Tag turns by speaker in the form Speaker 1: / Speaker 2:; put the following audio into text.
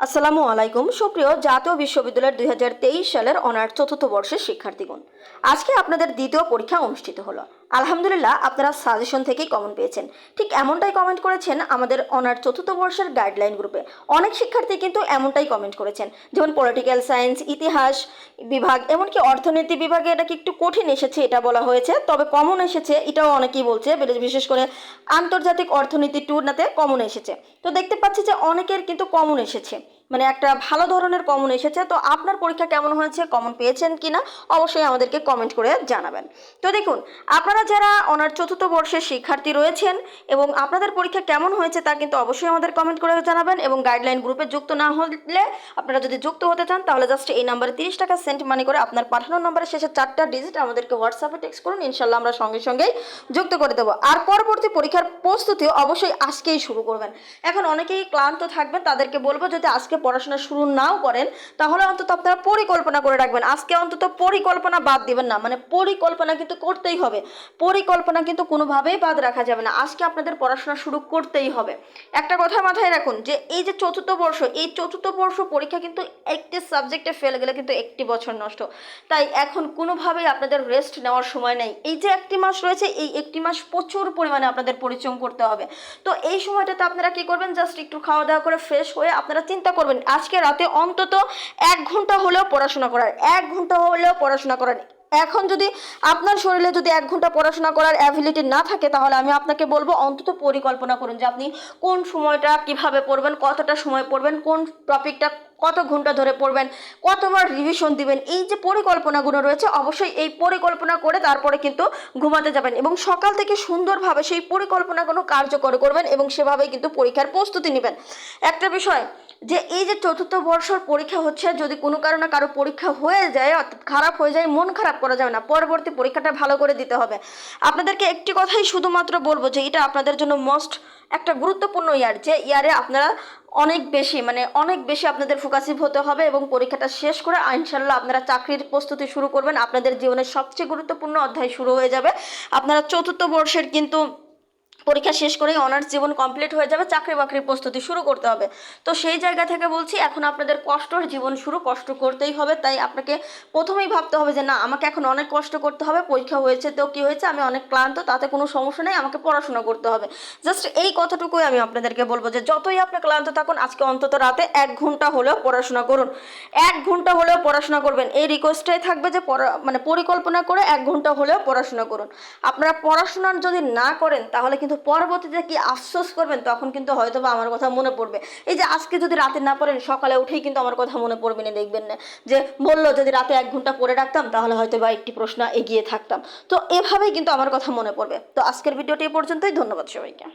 Speaker 1: আসসালামু আলাইকুম। সুপ্রিয় জাতীয় বিশ্ববিদ্যালয়ের দুই হাজার তেইশ সালের অনার্স চতুর্থ বর্ষের শিক্ষার্থীগণ, আজকে আপনাদের দ্বিতীয় পরীক্ষা অনুষ্ঠিত হলো। আলহামদুলিল্লাহ, আপনারা সাজেশন থেকেই কমেন্ট পেয়েছেন। ঠিক এমনটাই কমেন্ট করেছেন আমাদের অনার চতুর্থ বর্ষের গাইডলাইন গ্রুপে অনেক শিক্ষার্থী কিন্তু এমনটাই কমেন্ট করেছেন, যেমন পলিটিক্যাল সায়েন্স ইতিহাস বিভাগ, এমনকি অর্থনীতি বিভাগে এটা কি একটু কঠিন এসেছে এটা বলা হয়েছে, তবে কমন এসেছে, এটাও অনেকেই বলছে বিশেষ করে আন্তর্জাতিক অর্থনীতি টুর্নাতে কমন এসেছে। তো দেখতে পাচ্ছি যে অনেকের কিন্তু কমন এসেছে। মানে একটা ভালো ধরনের কমন এসেছে। তো আপনার পরীক্ষা কেমন হয়েছে কমন পেয়েছেন কিনা, অবশ্যই আমাদেরকে কমেন্ট করে জানাবেন। তো দেখুন, আপনারা যারা অনার চতুর্থ বর্ষের শিক্ষার্থী রয়েছেন এবং আপনাদের পরীক্ষা কেমন হয়েছে তা কিন্তু অবশ্যই আমাদের কমেন্ট করে জানাবেন এবং গাইডলাইন গ্রুপে যুক্ত না হলে আপনারা যদি যুক্ত হতে চান, তাহলে জাস্ট এই নাম্বারে তিরিশ টাকা সেন্ট মানি করে আপনার পাঠানোর নাম্বারের শেষে চারটা ডিজিট আমাদেরকে হোয়াটসঅ্যাপে টেক্সট করুন, ইনশাল্লাহ আমরা সঙ্গে সঙ্গেই যুক্ত করে দেবো। আর পরবর্তী পরীক্ষার প্রস্তুতিও অবশ্যই আজকেই শুরু করবেন। এখন অনেকেই ক্লান্ত থাকবেন, তাদেরকে বলব যদি আজকে পড়াশোনা শুরু নাও করেন, তাহলে অন্তত আপনারা পরিকল্পনা করে রাখবেন। আজকে অন্তত পরিকল্পনা বাদ দিবেন না মানে পরিকল্পনা কিন্তু করতেই হবে। পরিকল্পনা কিন্তু কোনোভাবেই বাদ রাখা যাবে না। আজকে আপনাদের পড়াশোনা শুরু করতেই হবে। একটা কথা মাথায় রাখুন যে, এই যে চতুর্থ বর্ষ, এই চতুর্থ বর্ষ পরীক্ষা কিন্তু একটি সাবজেক্টে ফেল গেলে কিন্তু একটি বছর নষ্ট। তাই এখন কোনোভাবেই আপনাদের রেস্ট নেওয়ার সময় নেই। এই যে একটি মাস রয়েছে, এই একটি মাস প্রচুর পরিমাণে আপনাদের পরিশ্রম করতে হবে। তো এই সময়টাতে আপনারা কি করবেন? জাস্ট একটু খাওয়া দাওয়া করে ফ্রেশ হয়ে আপনারা চিন্তা করবেন আজকে রাতে অন্তত এক ঘণ্টা হলেও পড়াশোনা করার, এক ঘণ্টা হলেও পড়াশোনা করার। এখন যদি আপনার শরীরে যদি এক ঘণ্টা পড়াশোনা করার অ্যাবিলিটি না থাকে, তাহলে আমি আপনাকে বলব, অন্তত পরিকল্পনা করুন যে আপনি কোন সময়টা কীভাবে পড়বেন, কতটা সময় পড়বেন, কোন টপিকটা কত ঘণ্টা ধরে পড়বেন, কতবার রিভিশন দিবেন, এই যে পরিকল্পনাগুলো রয়েছে, অবশ্যই এই পরিকল্পনা করে তারপরে কিন্তু ঘুমাতে যাবেন এবং সকাল থেকে সুন্দরভাবে সেই পরিকল্পনাগুলো কার্যকর করবেন এবং সেভাবেই কিন্তু পরীক্ষার প্রস্তুতি নেবেন। একটা বিষয় যে এই যে চতুর্থ বর্ষর পরীক্ষা হচ্ছে, যদি কোনো কারণে কারও পরীক্ষা হয়ে যায়, অর্থাৎ খারাপ হয়ে যায়, মন খারাপ করা যাবে না। পরবর্তী পরীক্ষাটা ভালো করে দিতে হবে। আপনাদেরকে একটি কথাই শুধুমাত্র বলব যে, এটা আপনাদের জন্য মোস্ট একটা গুরুত্বপূর্ণ ইয়ার, যে ইয়ারে আপনারা অনেক বেশি মানে অনেক বেশি আপনাদের ফোকাসিভ হতে হবে এবং পরীক্ষাটা শেষ করে ইনশাল্লাহ আপনারা চাকরির প্রস্তুতি শুরু করবেন। আপনাদের জীবনের সবচেয়ে গুরুত্বপূর্ণ অধ্যায় শুরু হয়ে যাবে। আপনারা চতুর্থ বর্ষের কিন্তু পরীক্ষা শেষ করেই অনার্স জীবন কমপ্লিট হয়ে যাবে, চাকরি বাকরির প্রস্তুতি শুরু করতে হবে। তো সেই জায়গা থেকে বলছি, এখন আপনাদের কষ্টর জীবন শুরু, কষ্ট করতেই হবে, তাই আপনাকে প্রথমেই ভাবতে হবে যে, না, আমাকে এখন অনেক কষ্ট করতে হবে, পরীক্ষা হয়েছে তো কী হয়েছে, আমি অনেক ক্লান্ত, তাতে কোনো সমস্যা নেই, আমাকে পড়াশোনা করতে হবে। জাস্ট এই কথাটুকুই আমি আপনাদেরকে বলব যে, যতই আপনি ক্লান্ত থাকুন, আজকে অন্তত রাতে এক ঘণ্টা হলেও পড়াশোনা করুন। এক ঘণ্টা হলেও পড়াশোনা করবেন, এই রিকোয়েস্টটাই থাকবে যে মানে পরিকল্পনা করে এক ঘণ্টা হলেও পড়াশোনা করুন। আপনারা পড়াশোনার যদি না করেন, তাহলে কিন্তু পরবর্তীতে কি আফসোস করবেন? তখন কিন্তু হয়তো বা আমার কথা মনে পড়বে। এই যে আজকে যদি রাতে না পড়েন, সকালে উঠেই কিন্তু আমার কথা মনে পড়বে না, দেখবেন না। যে বলল যদি রাতে এক ঘণ্টা পড়ে রাখতাম, তাহলে হয়তো বা একটি প্রশ্ন এগিয়ে থাকতাম। তো এভাবেই কিন্তু আমার কথা মনে পড়বে। তো আজকের ভিডিওটি পর্যন্তই। ধন্যবাদ সবাইকে।